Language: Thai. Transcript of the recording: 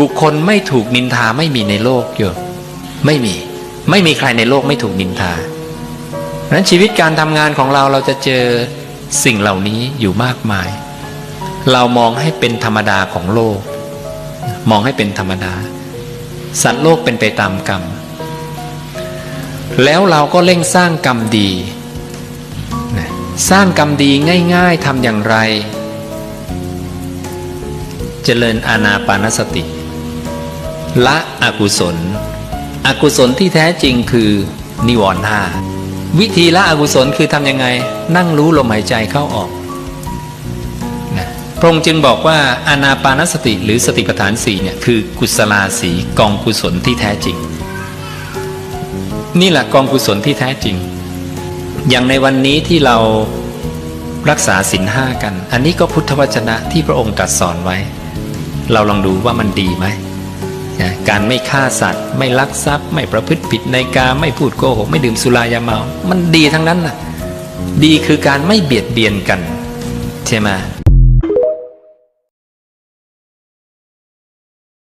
บุคคลไม่ถูกนินทาไม่มีในโลกโยมไม่มี ไม่มีใครในโลกไม่ถูกนินทาเพราะฉะนั้นชีวิตการทำงานของเราเราจะเจอสิ่งเหล่านี้อยู่มากมาย เรามองให้เป็นธรรมดาของโลก มองให้เป็นธรรมดา สัตว์โลกเป็นไปตามกรรม แล้วเราก็เร่งสร้างกรรมดี สร้างกรรมดีง่าย ๆทำอย่างไร เจริญอาณาปานสติ ละอกุศล อกุศลที่แท้จริงคือนิวรณ์ห้าวิธีละอกุศลคือทำยังไง นั่งรู้ลมหายใจเข้าออกนะพระองค์จึงบอกว่าอานาปานสติหรือสติปัฏฐานสี่เนี่ยคือกุศลาสีกองกุศลที่แท้จริง นี่แหละกองกุศลที่แท้จริง อย่างในวันนี้ที่เรารักษาศีลห้ากัน อันนี้ก็พุทธวจนะที่พระองค์ตรัสสอนไว้ เราลองดูว่ามันดีไหม นะการไม่ฆ่าสัตว์ ไม่ลักทรัพย์ ไม่ประพฤติผิดในกาไม่พูดโกหกไม่ดื่มสุรายาเมา มันดีทั้งนั้นน่ะดีคือการไม่เบียดเบียนกัน ใช่ไหม